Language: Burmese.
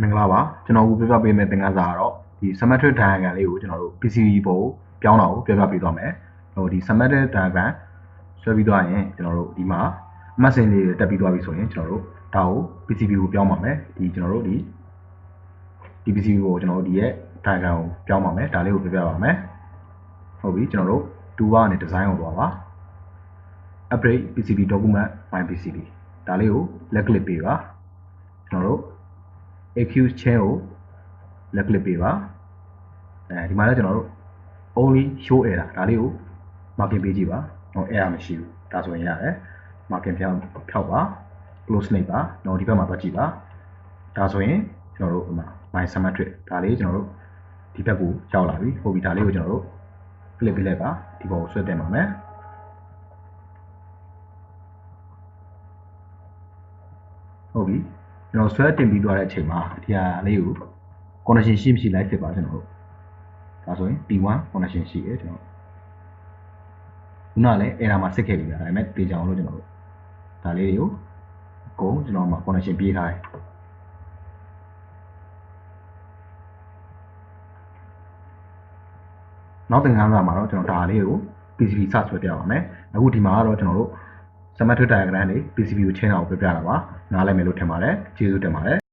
မင်္ဂလာပါကျွန်တော်အခုပြောပြပေးမယ့်သင်ခန်းစာကတော့ဒီ symmetric diagram လေးကိုကျွန်တော်တို့ PCB ပေါ်ကိုပြောင်းတာကိုပြောပြပေးသွားမယ်ဟိုဒီ symmetric diagram ဆွဲပြီးသွားရင်ကျွန်တော်တို့ဒီမှာအမှတ်စဉ်လေးတွေတက်ပြီးသွားပြီဆိုရင်ကျွန်တော်တို့ဒါကို PCB ကိုပြောင်းပါမယ်ဒီကျွန်တော်တို့ဒီဒီ PCB ကိုကျွန်တော်တို့ဒီရဲ့ diagram ကိုပြောင်းပါမယ်ဒါလေးကိုပြပြပါမယ်ဟုတ်ပြီကျွန်တော်တို့2ကနေ design ကိုသွားပါ upgrade PCB document my PCB ဒါလေးကို left click ပေးပါကျွန်တော်တို့ accuse chain ကို left click ပေးပါအဲဒီမှာလည်းကျွန်တော်တို့ only show error ဒါလေးကို marking ပေးကြည့်ပါဟို error မရှိဘူးဒါဆိုရင်ရတယ် marking ဖြောက်ဖြောက်ပါ close နှိပ်ပါတော့ဒီဘက်မှာသွားကြည့်ပါဒါဆိုရင်ကျွန်တော်တို့ဟိုမှာ my symmetric ဒါလေးကျွန်တော်တို့ဒီဘက်ကိုရောက်လာပြီဟုတ်ပြီဒါလေးကိုကျွန်တော်တို့ click ပေးလိုက်ပါဒီပေါ်ကိုဆွဲတင်ပါမယ်ဟုတ်ပြီ ကျွန်တော်ဆွဲတင်ပြီးသွားတဲ့အချိန်မှာဒီဟာလေးကို connection ရှိမရှိလိုက်ဖြစ်ပါကျွန်တော်တို့ဒါဆိုရင် P1 connection ရှိတယ်ကျွန်တော်ခုနကလည်း error မှာစစ်ခဲ့ပြီလားဒါပေမဲ့တေချောင်လို့ကျွန်တော်တို့ဒါလေးတွေကိုအကုန်ကျွန်တော်မှာ connection ပြေးထားတယ်နောက်သင်ခန်းစာမှာတော့ကျွန်တော်ဒါလေးကို PCB စဆွဲပြပါမယ်အခုဒီမှာကတော့ကျွန်တော်တို့ symmetric diagram လေး PCB ကိုချင်းအောင်ပြပြတာပါနားလည်မယ်လို့ထင်ပါတယ်ကျေးဇူးတင်ပါတယ်